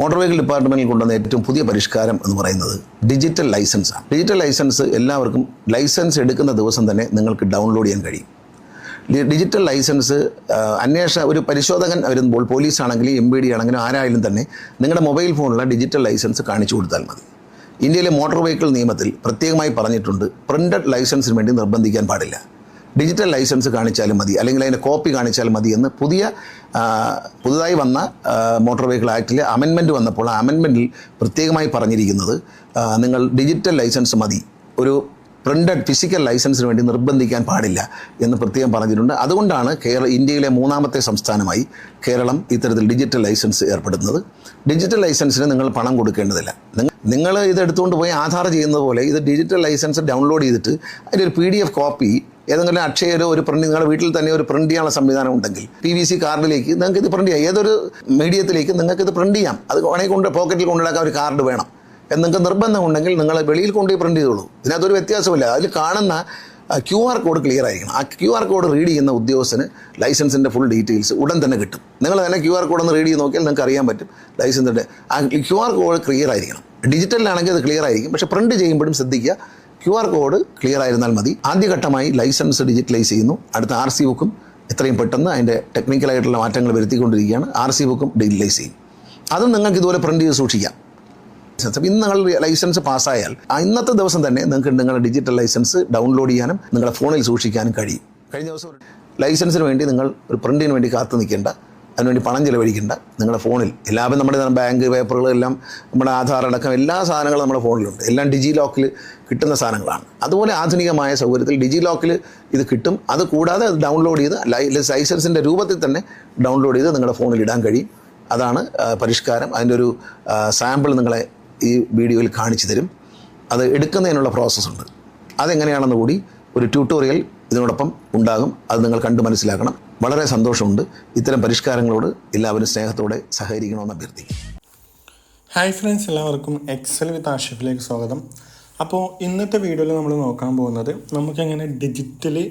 Motor vehicle ഡിപ്പാർട്ട്മെന്റിൽ കൊണ്ടുവന്ന ഏറ്റവും പുതിയ പരിഷ്കാരം എന്ന് പറയുന്നത് ഡിജിറ്റൽ ലൈസൻസ് ആണ്. ഡിജിറ്റൽ ലൈസൻസ് എല്ലാവർക്കും ലൈസൻസ് എടുക്കുന്ന ദിവസം തന്നെ നിങ്ങൾക്ക് ഡൗൺലോഡ് ചെയ്യാൻ കഴിയും. ഡിജിറ്റൽ ലൈസൻസ് അന്വേഷണ ഒരു പരിശോധകൻ വരുമ്പോൾ പോലീസ് ആണെങ്കിലും എം ബി ഡി ആണെങ്കിലും ആരായാലും തന്നെ നിങ്ങളുടെ മൊബൈൽ ഫോണിലുള്ള ഡിജിറ്റൽ ലൈസൻസ് കാണിച്ചു കൊടുത്താൽ മതി. ഇന്ത്യയിലെ മോട്ടോർ വെഹിക്കിൾ നിയമത്തിൽ പ്രത്യേകമായി പറഞ്ഞിട്ടുണ്ട് പ്രിന്റഡ് ലൈസൻസിന് വേണ്ടി നിർബന്ധിക്കാൻ പാടില്ല. ഡിജിറ്റൽ ലൈസൻസ് കാണിച്ചാലും മതി അല്ലെങ്കിൽ അതിന്റെ കോപ്പി കാണിച്ചാൽ മതി എന്ന് പുതിയ പുതുതായി വന്ന മോട്ടോർ വെഹിക്കിൾ ആക്ടിലെ അമെൻമെന്റ് വന്നപ്പോൾ ആ അമെൻമെന്റിൽ പ്രത്യേകമായി പറഞ്ഞിരിക്കുന്നത് നിങ്ങൾ ഡിജിറ്റൽ ലൈസൻസ് മതി ഒരു പ്രിന്റഡ് ഫിസിക്കൽ ലൈസൻസിന് വേണ്ടി നിർബന്ധിക്കാൻ പാടില്ല എന്ന് പ്രത്യേകം പറഞ്ഞിട്ടുണ്ട്. അതുകൊണ്ടാണ് കേരള ഇന്ത്യയിലെ മൂന്നാമത്തെ സംസ്ഥാനമായി കേരളം ഇത്തരത്തിൽ ഡിജിറ്റൽ ലൈസൻസ് ഏർപ്പെടുന്നത്. ഡിജിറ്റൽ ലൈസൻസിന് നിങ്ങൾ പണം കൊടുക്കേണ്ടതില്ല. നിങ്ങൾ ഇത് എടുത്തുകൊണ്ട് പോയി ആധാർ ചെയ്യുന്നത് പോലെ ഇത് ഡിജിറ്റൽ ലൈസൻസ് ഡൗൺലോഡ് ചെയ്തിട്ട് അതിന്റെ ഒരു പി ഡി എഫ് കോപ്പി ഏതെങ്കിലും അക്ഷയരോ ഒരു പ്രിന്റ് നിങ്ങളുടെ വീട്ടിൽ തന്നെ ഒരു പ്രിന്റ് ചെയ്യാനുള്ള സംവിധാനം ഉണ്ടെങ്കിൽ പി വി സി കാർഡിലേക്ക് നിങ്ങൾക്ക് ഇത് പ്രിന്റ് ചെയ്യാം. ഏതൊരു മീഡിയത്തിലേക്ക് നിങ്ങൾക്ക് ഇത് പ്രിന്റ് ചെയ്യാം. അത് വേണമെങ്കിൽ കൊണ്ട് പോക്കറ്റിൽ കൊണ്ടുനടക്കാൻ ഒരു കാർഡ് വേണം. എന്ന് നിങ്ങൾക്ക് നിർബന്ധമുണ്ടെങ്കിൽ നിങ്ങൾ വെളിയിൽ കൊണ്ടുപോയി പ്രിന്റ് ചെയ്തോളൂ. ഇതിനകത്തൊരു വ്യത്യാസമില്ല അതിൽ കാണുന്ന ക്യു ആർ കോഡ് ക്ലിയർ ആയിരിക്കണം. ആ ക്യു ആർ കോഡ് റീഡ് ചെയ്യുന്ന ഉദ്യോഗസ്ഥന് ലൈസൻസിന്റെ ഫുൾ ഡീറ്റെയിൽസ് ഉടൻ തന്നെ കിട്ടും. നിങ്ങൾ തന്നെ ക്യു ആർ കോഡ് ഒന്ന് റീഡ് ചെയ്ത് നോക്കിയാൽ നിങ്ങൾക്ക് അറിയാൻ പറ്റും ലൈസൻസിന്റെ ആ ക്യു ആർ കോഡ് ക്ലിയർ ആയിരിക്കണം ഡിജിറ്റലിലാണെങ്കിൽ അത് ക്ലിയർ ആയിരിക്കും. പക്ഷേ പ്രിന്റ് ചെയ്യുമ്പോഴും ശ്രദ്ധിക്കുക ക്യു ആർ കോഡ് ക്ലിയർ ആയിരുന്നാൽ മതി. ആദ്യഘട്ടമായി ലൈസൻസ് ഡിജിറ്റലൈസ് ചെയ്യുന്നു. അടുത്ത ആർ സി ബുക്കും എത്രയും പെട്ടെന്ന് അതിന്റെ ടെക്നിക്കലായിട്ടുള്ള മാറ്റങ്ങൾ വരുത്തിക്കൊണ്ടിരിക്കുകയാണ്. ആർ സി ബുക്കും ഡിജിറ്റലൈസ് ചെയ്യും. അതും നിങ്ങൾക്ക് ഇതുപോലെ പ്രിന്റ് ചെയ്ത് സൂക്ഷിക്കാം. ഇന്ന് നിങ്ങൾ ലൈസൻസ് പാസ്സായാൽ ഇന്നത്തെ ദിവസം തന്നെ നിങ്ങൾക്ക് നിങ്ങളുടെ ഡിജിറ്റൽ ലൈസൻസ് ഡൗൺലോഡ് ചെയ്യാനും നിങ്ങളുടെ ഫോണിൽ സൂക്ഷിക്കാനും കഴിയും. കഴിഞ്ഞ ദിവസം ലൈസൻസിന് വേണ്ടി നിങ്ങൾ ഒരു പ്രിന്റിന് വേണ്ടി കാത്തു നിൽക്കേണ്ട അതിനുവേണ്ടി പണം ചിലവഴിക്കേണ്ട. നിങ്ങളുടെ ഫോണിൽ എല്ലാവരും നമ്മുടെ ബാങ്ക് പേപ്പറുകളെല്ലാം നമ്മുടെ ആധാർ അടക്കം എല്ലാ സാധനങ്ങളും നമ്മുടെ ഫോണിലുണ്ട്. എല്ലാം ഡിജി ലോക്കിൽ കിട്ടുന്ന സാധനങ്ങളാണ്. അതുപോലെ ആധുനികമായ സൗകര്യത്തിൽ ഡിജി ലോക്കിൽ ഇത് കിട്ടും. അത് കൂടാതെ അത് ഡൗൺലോഡ് ചെയ്ത് ലൈസൻസിന്റെ രൂപത്തിൽ തന്നെ ഡൗൺലോഡ് ചെയ്ത് നിങ്ങളുടെ ഫോണിൽ ഇടാൻ കഴിയും. അതാണ് പരിഷ്കാരം. അതിന്റെ ഒരു സാമ്പിൾ നിങ്ങളെ ഈ വീഡിയോയിൽ കാണിച്ചു തരും. അത് എടുക്കുന്നതിനുള്ള പ്രോസസ്സുണ്ട് അതെങ്ങനെയാണെന്ന് കൂടി ഒരു ട്യൂട്ടോറിയൽ ഇതിനോടൊപ്പം ഉണ്ടാകും. അത് നിങ്ങൾ കണ്ടു മനസ്സിലാക്കണം. വളരെ സന്തോഷമുണ്ട്. ഇത്തരം പരിഷ്കാരങ്ങളോട് എല്ലാവരും സ്നേഹത്തോടെ സഹകരിക്കണമെന്ന് അഭ്യർത്ഥിക്കും ഹായ് ഫ്രണ്ട്സ് എല്ലാവർക്കും എക്സൽ വിത്ത് ആഷിഫിലേക്ക് സ്വാഗതം. അപ്പോൾ ഇന്നത്തെ വീഡിയോയിൽ നമ്മൾ നോക്കാൻ പോകുന്നത് നമുക്കെങ്ങനെ ഡിജിറ്റലി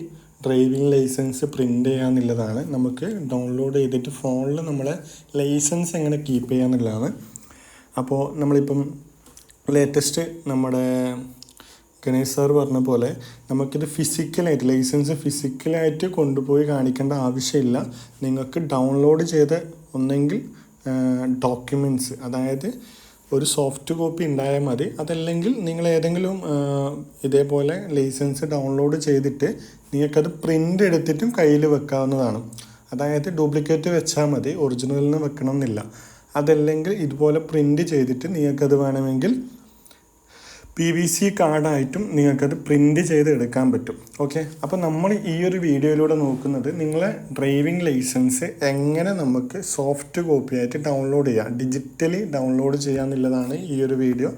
ഡ്രൈവിംഗ് ലൈസൻസ് പ്രിന്റ് ചെയ്യാന്നുള്ളതാണ്. നമുക്ക് ഡൗൺലോഡ് ചെയ്തിട്ട് ഫോണിൽ നമ്മളെ ലൈസൻസ് എങ്ങനെ കീപ്പ് ചെയ്യാന്നുള്ളതാണ്. അപ്പോൾ നമ്മളിപ്പം ലേറ്റസ്റ്റ് നമ്മുടെ ഗണേഷ് സാർ പറഞ്ഞ പോലെ നമുക്കിത് ഫിസിക്കലായിട്ട് ലൈസൻസ് ഫിസിക്കലായിട്ട് കൊണ്ടുപോയി കാണിക്കേണ്ട ആവശ്യമില്ല. നിങ്ങൾക്ക് ഡൗൺലോഡ് ചെയ്ത ഒന്നെങ്കിൽ ഡോക്യുമെന്റ്സ് അതായത് ഒരു സോഫ്റ്റ് കോപ്പി ഉണ്ടായാൽ മതി. അതല്ലെങ്കിൽ നിങ്ങൾ ഏതെങ്കിലും ഇതേപോലെ ലൈസൻസ് ഡൗൺലോഡ് ചെയ്തിട്ട് നിങ്ങൾക്കത് പ്രിന്റ് എടുത്തിട്ടും കയ്യിൽ വെക്കാവുന്നതാണ്. അതായത് ഡ്യൂപ്ലിക്കേറ്റ് വെച്ചാൽ മതി ഒറിജിനലിന് വെക്കണമെന്നില്ല. അതല്ലെങ്കിൽ ഇതുപോലെ പ്രിന്റ് ചെയ്തിട്ട് നിങ്ങൾക്കത് വേണമെങ്കിൽ പി വി സി കാർഡായിട്ടും നിങ്ങൾക്കത് പ്രിന്റ് ചെയ്ത് എടുക്കാൻ പറ്റും. ഓക്കെ അപ്പോൾ നമ്മൾ ഈ ഒരു വീഡിയോയിലൂടെ നോക്കുന്നത് നിങ്ങളെ ഡ്രൈവിംഗ് ലൈസൻസ് എങ്ങനെ നമുക്ക് സോഫ്റ്റ് കോപ്പി ആയിട്ട് ഡൗൺലോഡ് ചെയ്യാം. ഡിജിറ്റലി ഡൗൺലോഡ് ചെയ്യാമെന്നുള്ളതാണ് ഈ ഒരു വീഡിയോ.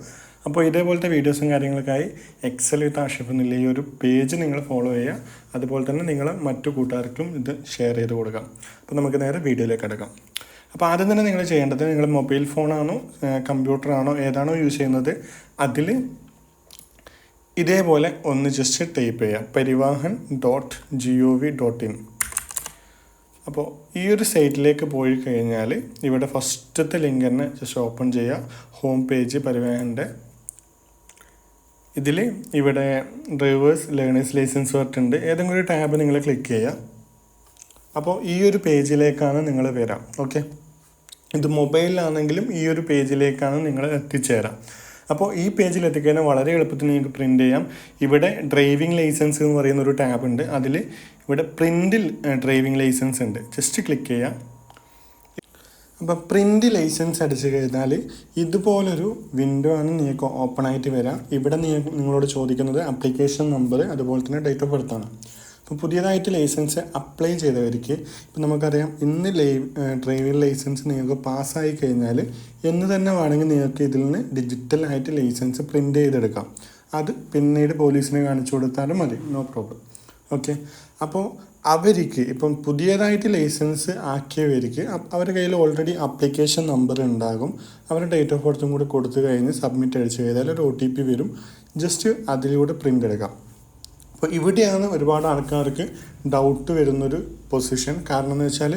അപ്പോൾ ഇതേപോലത്തെ വീഡിയോസും കാര്യങ്ങൾക്കായി എക്സൽ വിത്ത് ആഷിഫ് എന്നുള്ള ഈ ഒരു പേജ് നിങ്ങൾ ഫോളോ ചെയ്യുക. അതുപോലെ തന്നെ നിങ്ങൾ മറ്റു കൂട്ടുകാർക്കും ഇത് ഷെയർ ചെയ്ത് കൊടുക്കാം. അപ്പോൾ നമുക്ക് നേരെ വീഡിയോയിലേക്ക് എടുക്കാം അപ്പോൾ ആദ്യം തന്നെ നിങ്ങൾ ചെയ്യേണ്ടത് നിങ്ങൾ മൊബൈൽ ഫോണാണോ കമ്പ്യൂട്ടറാണോ ഏതാണോ യൂസ് ചെയ്യുന്നത് അതിൽ ഇതേപോലെ ഒന്ന് ജസ്റ്റ് ടൈപ്പ് ചെയ്യുക Parivahan dot G O V dot in അപ്പോൾ ഈ ഒരു സൈറ്റിലേക്ക് പോയി കഴിഞ്ഞാൽ ഇവിടെ ഫസ്റ്റത്തെ ലിങ്ക് തന്നെ ജസ്റ്റ് ഓപ്പൺ ചെയ്യുക ഹോം പേജ് പരിവാഹന്റെ. ഇതിൽ ഇവിടെ ഡ്രൈവേഴ്സ് ലേണേഴ്സ് ലൈസൻസ് പറഞ്ഞിട്ടുണ്ട് ഏതെങ്കിലും ഒരു ടാബ് നിങ്ങൾ ക്ലിക്ക് ചെയ്യുക അപ്പോൾ ഈ ഒരു പേജിലേക്കാണ് നിങ്ങൾ വരാം. ഓക്കെ ഇത് മൊബൈലിലാണെങ്കിലും ഈ ഒരു പേജിലേക്കാണ് നിങ്ങൾ എത്തിച്ചേരാം. അപ്പോൾ ഈ പേജിൽ എത്തിക്കഴിഞ്ഞാൽ വളരെ എളുപ്പത്തിൽ നിങ്ങൾക്ക് പ്രിന്റ് ചെയ്യാം. ഇവിടെ ഡ്രൈവിംഗ് ലൈസൻസ് എന്ന് പറയുന്ന ഒരു ടാബ് ഉണ്ട്. അതിൽ ഇവിടെ പ്രിന്റിൽ ഡ്രൈവിംഗ് ലൈസൻസ് ഉണ്ട്. ജസ്റ്റ് ക്ലിക്ക് ചെയ്യാം. അപ്പോൾ പ്രിന്റ് ലൈസൻസ് അടിച്ചു കഴിഞ്ഞാൽ ഇതുപോലൊരു വിൻഡോ ആണ് നിങ്ങൾക്ക് ഓപ്പൺ ആയിട്ട് വരാം. ഇവിടെ നിങ്ങൾ നിങ്ങളോട് ചോദിക്കുന്നത് ആപ്ലിക്കേഷൻ നമ്പർ അതുപോലെ തന്നെ ഡേറ്റ് ഓഫ് ബർത്ത് ആണ്. അപ്പോൾ പുതിയതായിട്ട് ലൈസൻസ് അപ്ലൈ ചെയ്തവർക്ക് ഇപ്പം നമുക്കറിയാം ഇന്ന് ലൈ ഡ്രൈവിംഗ് ലൈസൻസ് നിങ്ങൾക്ക് പാസ്സായി കഴിഞ്ഞാൽ എന്ന് തന്നെ വേണമെങ്കിൽ നിങ്ങൾക്ക് ഇതിൽ നിന്ന് ഡിജിറ്റലായിട്ട് ലൈസൻസ് പ്രിന്റ് ചെയ്തെടുക്കാം. അത് പിന്നീട് പോലീസിനെ കാണിച്ചു കൊടുത്താലും മതി. നോ പ്രോബ്ലം ഓക്കെ അപ്പോൾ അവർക്ക് ഇപ്പം പുതിയതായിട്ട് ലൈസൻസ് ആക്കിയവർക്ക് അവരുടെ കയ്യിൽ ഓൾറെഡി ആപ്ലിക്കേഷൻ നമ്പർ ഉണ്ടാകും. അവരുടെ ഡേറ്റ് ഓഫ് ബർത്തും കൂടി കൊടുത്തു കഴിഞ്ഞ് സബ്മിറ്റ് അടിച്ചു കഴിഞ്ഞാൽ ഒരു ഒ ടി പി വരും. ജസ്റ്റ് അതിലൂടെ പ്രിന്റ് എടുക്കാം. അപ്പോൾ ഇവിടെയാണ് ഒരുപാട് ആൾക്കാർക്ക് ഡൗട്ട് വരുന്നൊരു പൊസിഷൻ കാരണം എന്ന് വെച്ചാൽ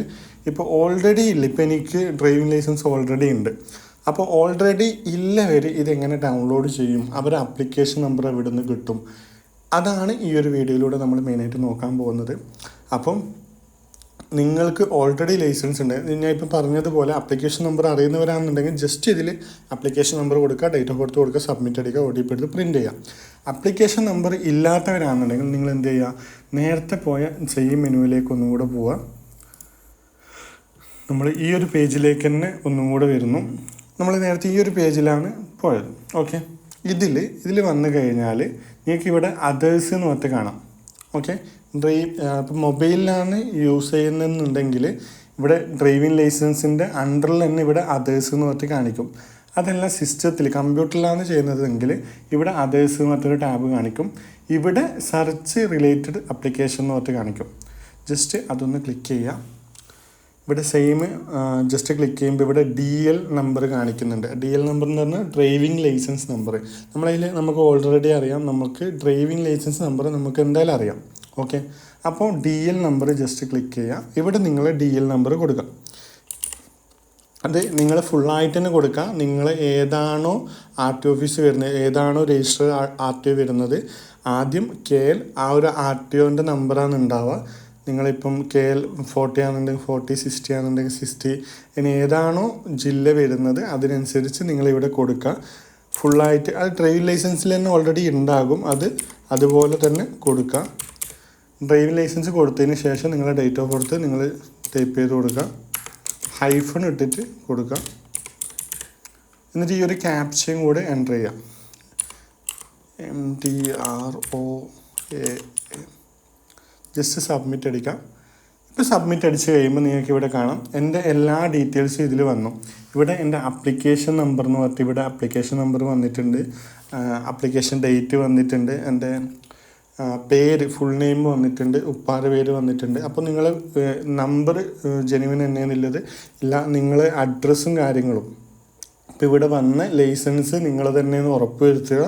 ഇപ്പോൾ ഓൾറെഡി ഇല്ല. ഇപ്പോൾ എനിക്ക് ഡ്രൈവിംഗ് ലൈസൻസ് ഓൾറെഡി ഉണ്ട്. അപ്പോൾ ഓൾറെഡി ഇല്ലവർ ഇതെങ്ങനെ ഡൗൺലോഡ് ചെയ്യും? അവർ ആപ്ലിക്കേഷൻ നമ്പർ എവിടെ നിന്ന് കിട്ടും? അതാണ് ഈ ഒരു വീഡിയോയിലൂടെ നമ്മൾ മെയിനായിട്ട് നോക്കാൻ പോകുന്നത്. അപ്പം നിങ്ങൾക്ക് ഓൾറെഡി ലൈസൻസ് ഉണ്ട്. ഞാൻ ഇപ്പം പറഞ്ഞതുപോലെ അപ്ലിക്കേഷൻ നമ്പർ അറിയുന്നവരാണെന്നുണ്ടെങ്കിൽ ജസ്റ്റ് ഇതിൽ അപ്ലിക്കേഷൻ നമ്പർ കൊടുക്കുക ഡേറ്റ് ഓഫ് ബർത്ത് കൊടുക്കുക സബ്മിറ്റ് അടിക്കുക ഒ ടി പി എടുത്ത് പ്രിന്റ് ചെയ്യുക. അപ്ലിക്കേഷൻ നമ്പർ ഇല്ലാത്തവരാണെന്നുണ്ടെങ്കിൽ നിങ്ങൾ എന്ത് ചെയ്യുക? നേരത്തെ പോയ സെയിം മെനുവിലേക്ക് ഒന്നും കൂടെ പോവുക. നമ്മൾ ഈ ഒരു പേജിലേക്ക് തന്നെ ഒന്നും കൂടെ വരുന്നു. നമ്മൾ നേരത്തെ ഈ ഒരു പേജിലാണ് പോയത്. ഓക്കെ ഇതിൽ ഇതിൽ വന്നു കഴിഞ്ഞാൽ നിങ്ങൾക്ക് ഇവിടെ അതേഴ്സ് എന്ന് പറഞ്ഞിട്ട് കാണാം. ഓക്കെ ഡ്രൈവ് ഇപ്പം മൊബൈലിലാണ് യൂസ് ചെയ്യുന്നതെന്നുണ്ടെങ്കിൽ ഇവിടെ ഡ്രൈവിംഗ് ലൈസൻസിന്റെ അണ്ടറിൽ തന്നെ ഇവിടെ അതേഴ്സ് എന്ന് പറഞ്ഞിട്ട് കാണിക്കും. അതെല്ലാം സിസ്റ്റത്തിൽ കമ്പ്യൂട്ടറിലാണ് ചെയ്യുന്നതെങ്കിൽ ഇവിടെ അതേഴ്സ് എന്ന് പറഞ്ഞൊരു ടാബ് കാണിക്കും. ഇവിടെ സെർച്ച് റിലേറ്റഡ് അപ്ലിക്കേഷൻ എന്ന് പറഞ്ഞിട്ട് കാണിക്കും. ജസ്റ്റ് അതൊന്ന് ക്ലിക്ക് ചെയ്യുക. ഇവിടെ സെയിം ജസ്റ്റ് ക്ലിക്ക് ചെയ്യുമ്പോൾ ഇവിടെ ഡി എൽ നമ്പർ കാണിക്കുന്നുണ്ട്. ഡി എൽ നമ്പർ എന്ന് പറഞ്ഞാൽ ഡ്രൈവിംഗ് ലൈസൻസ് നമ്പർ നമ്മളതിൽ നമുക്ക് ഓൾറെഡി അറിയാം. നമുക്ക് ഡ്രൈവിംഗ് ലൈസൻസ് നമ്പർ നമുക്ക് എന്തായാലും അറിയാം. ഓക്കെ. അപ്പോൾ D L number just click ചെയ്യുക ഇവിടെ നിങ്ങൾ ഡി എൽ നമ്പർ കൊടുക്കുക അത് നിങ്ങൾ ഫുള്ളായിട്ട് തന്നെ കൊടുക്കുക നിങ്ങൾ ഏതാണോ ആർ ടി ഓഫീസ് വരുന്നത് ഏതാണോ രജിസ്റ്റർ ആർ ടി ഒ വരുന്നത് ആദ്യം കെ എൽ ആ ഒരു ആർ ടി ഒന്റെ നമ്പറാണ് ഉണ്ടാവുക. നിങ്ങളിപ്പം കെ എൽ ഫോർട്ടി ആണെന്നുണ്ടെങ്കിൽ ഫോർട്ടി സിക്സ്റ്റി ആണെന്നുണ്ടെങ്കിൽ സിക്സ്റ്റി ഇനി ഏതാണോ ജില്ല വരുന്നത് അതിനനുസരിച്ച് നിങ്ങളിവിടെ കൊടുക്കുക ഫുള്ളായിട്ട് അത് ഡ്രൈവിംഗ് ലൈസൻസിൽ തന്നെ ഓൾറെഡി ഉണ്ടാകും. അത് അതുപോലെ തന്നെ കൊടുക്കുക ഡ്രൈവിംഗ് ലൈസൻസ് കൊടുത്തതിന് ശേഷം നിങ്ങളുടെ ഡേറ്റ് ഓഫ് ബർത്ത് നിങ്ങൾ ടൈപ്പ് ചെയ്ത് കൊടുക്കുക ഹൈഫൺ ഇട്ടിട്ട് കൊടുക്കുക എന്നിട്ട് ഈ ഒരു ക്യാപ്ചയും കൂടെ എന്റർ ചെയ്യാം. M T R O A just submit അടിക്കാം. ഇപ്പോൾ സബ്മിറ്റ് അടിച്ച് കഴിയുമ്പോൾ നിങ്ങൾക്ക് ഇവിടെ കാണാം. എന്റെ എല്ലാ ഡീറ്റെയിൽസും ഇതിൽ വന്നു. ഇവിടെ എന്റെ അപ്ലിക്കേഷൻ നമ്പർ എന്ന് പറഞ്ഞിട്ട് ഇവിടെ അപ്ലിക്കേഷൻ നമ്പർ വന്നിട്ടുണ്ട്. അപ്ലിക്കേഷൻ ഡേറ്റ് വന്നിട്ടുണ്ട്. എന്റെ പേര് ഫുൾ നെയിം വന്നിട്ടുണ്ട് ഉപ്പാര പേര് വന്നിട്ടുണ്ട്. അപ്പോൾ നിങ്ങൾ നമ്പർ ജെനുവിൻ തന്നെയെന്നുള്ളത് ഇല്ല നിങ്ങൾ അഡ്രസ്സും കാര്യങ്ങളും. അപ്പോൾ ഇവിടെ വന്ന ലൈസൻസ് നിങ്ങൾ തന്നെ ഉറപ്പ് വരുത്തുക.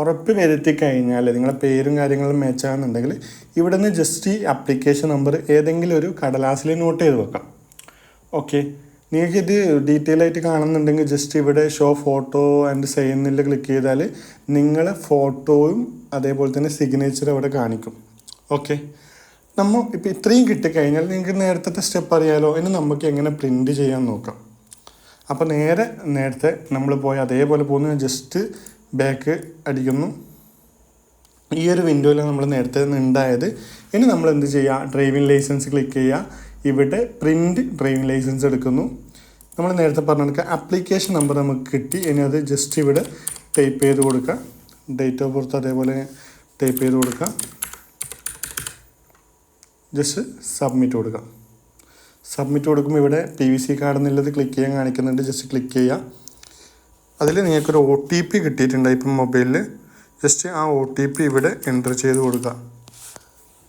ഉറപ്പ് വരുത്തി കഴിഞ്ഞാൽ നിങ്ങളുടെ പേരും കാര്യങ്ങളും മേച്ചാണെന്നുണ്ടെങ്കിൽ ഇവിടെ നിന്ന് ജസ്റ്റ് ഈ അപ്ലിക്കേഷൻ നമ്പർ ഏതെങ്കിലും ഒരു കടലാസിൽ നോട്ട് ചെയ്ത് വെക്കാം. ഓക്കെ നിങ്ങൾക്ക് ഇത് ഡീറ്റെയിൽ ആയിട്ട് കാണുന്നുണ്ടെങ്കിൽ ജസ്റ്റ് ഇവിടെ ഷോ ഫോട്ടോ ആൻഡ് സൈനിൽ ക്ലിക്ക് ചെയ്താൽ നിങ്ങളെ ഫോട്ടോയും അതേപോലെ തന്നെ സിഗ്നേച്ചർ അവിടെ കാണിക്കും. ഓക്കെ നമ്മൾ ഇപ്പോൾ ഇത്രയും കിട്ടിക്കഴിഞ്ഞാൽ നിങ്ങൾക്ക് നേരത്തെ സ്റ്റെപ്പ് അറിയാലോ? ഇനി നമുക്ക് എങ്ങനെ പ്രിന്റ് ചെയ്യാൻ നോക്കാം. അപ്പോൾ നേരെ നേരത്തെ നമ്മൾ പോയി അതേപോലെ പോകുന്ന. ജസ്റ്റ് ബാക്ക് അടിക്കുന്നു. ഈ ഒരു വിൻഡോയിൽ നമ്മൾ നേരത്തെ ഉണ്ടായത്. ഇനി നമ്മൾ എന്ത് ചെയ്യുക ഡ്രൈവിംഗ് ലൈസൻസ് ക്ലിക്ക് ചെയ്യുക ഇവിടെ പ്രിന്റ് ഡ്രൈവിംഗ് ലൈസൻസ് എടുക്കുന്നു. നമ്മൾ നേരത്തെ പറഞ്ഞ കണക്ക് ആപ്ലിക്കേഷൻ നമ്പർ നമുക്ക് കിട്ടി. ഇനി അത് ജസ്റ്റ് ഇവിടെ ടൈപ്പ് ചെയ്ത് കൊടുക്കുക ഡേറ്റ് ഓഫ് ബർത്ത് അതേപോലെ ടൈപ്പ് ചെയ്ത് കൊടുക്കുക ജസ്റ്റ് സബ്മിറ്റ് കൊടുക്കുക സബ്മിറ്റ് കൊടുക്കുമ്പോൾ ഇവിടെ പി വി സി കാർഡ് എന്നുള്ളത് ക്ലിക്ക് ചെയ്യാൻ കാണിക്കുന്നുണ്ട്. ജസ്റ്റ് ക്ലിക്ക് ചെയ്യുക അതിൽ നിങ്ങൾക്കൊരു ഒ ടി പി കിട്ടിയിട്ടുണ്ട് ഇപ്പം മൊബൈലിൽ ജസ്റ്റ് ആ ഒ ടി പി ഇവിടെ എന്റർ ചെയ്ത് കൊടുക്കുക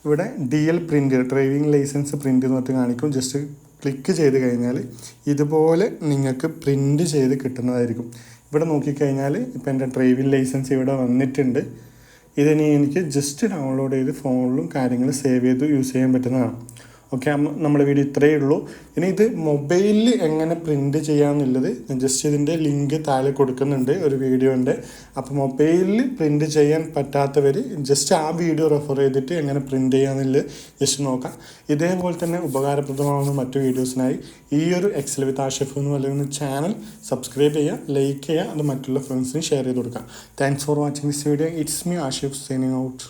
ഇവിടെ D L print driving licence print എന്ന് പറഞ്ഞിട്ട് കാണിക്കും. ജസ്റ്റ് ക്ലിക്ക് ചെയ്ത് കഴിഞ്ഞാൽ ഇതുപോലെ നിങ്ങൾക്ക് പ്രിന്റ് ചെയ്ത് കിട്ടുന്നതായിരിക്കും. ഇവിടെ നോക്കിക്കഴിഞ്ഞാൽ ഇപ്പം എന്റെ ഡ്രൈവിംഗ് ലൈസൻസ് ഇവിടെ വന്നിട്ടുണ്ട്. ഇതിനെ എനിക്ക് ജസ്റ്റ് ഡൗൺലോഡ് ചെയ്ത് ഫോണിലും കാര്യങ്ങളും സേവ് ചെയ്ത് യൂസ് ചെയ്യാൻ പറ്റുന്നതാണ്. ഓക്കെ നമ്മുടെ വീഡിയോ ഇത്രയേ ഉള്ളൂ. ഇനി ഇത് മൊബൈലിൽ എങ്ങനെ പ്രിന്റ് ചെയ്യാമെന്നുള്ളത് ഞാൻ ജസ്റ്റ് ഇതിന്റെ ലിങ്ക് താഴെ കൊടുക്കുന്നുണ്ട് ഒരു വീഡിയോന്റെ അപ്പോൾ മൊബൈലിൽ പ്രിന്റ് ചെയ്യാൻ പറ്റാത്തവർ ജസ്റ്റ് ആ വീഡിയോ റെഫർ ചെയ്തിട്ട് എങ്ങനെ പ്രിന്റ് ചെയ്യാമെന്നുള്ളത് ജസ്റ്റ് നോക്കാം. ഇതേപോലെ തന്നെ ഉപകാരപ്രദമാകുന്ന മറ്റു വീഡിയോസിനായി ഈ ഒരു എക്സൽ വിത്ത് ആഷിഫ് എന്ന് പറയുന്ന ചാനൽ സബ്സ്ക്രൈബ് ചെയ്യുക ലൈക്ക് ചെയ്യുക അത് മറ്റുള്ള ഫ്രണ്ട്സിന് ഷെയർ ചെയ്ത് കൊടുക്കുക. Thanks for watching this video it's me Ashif signing out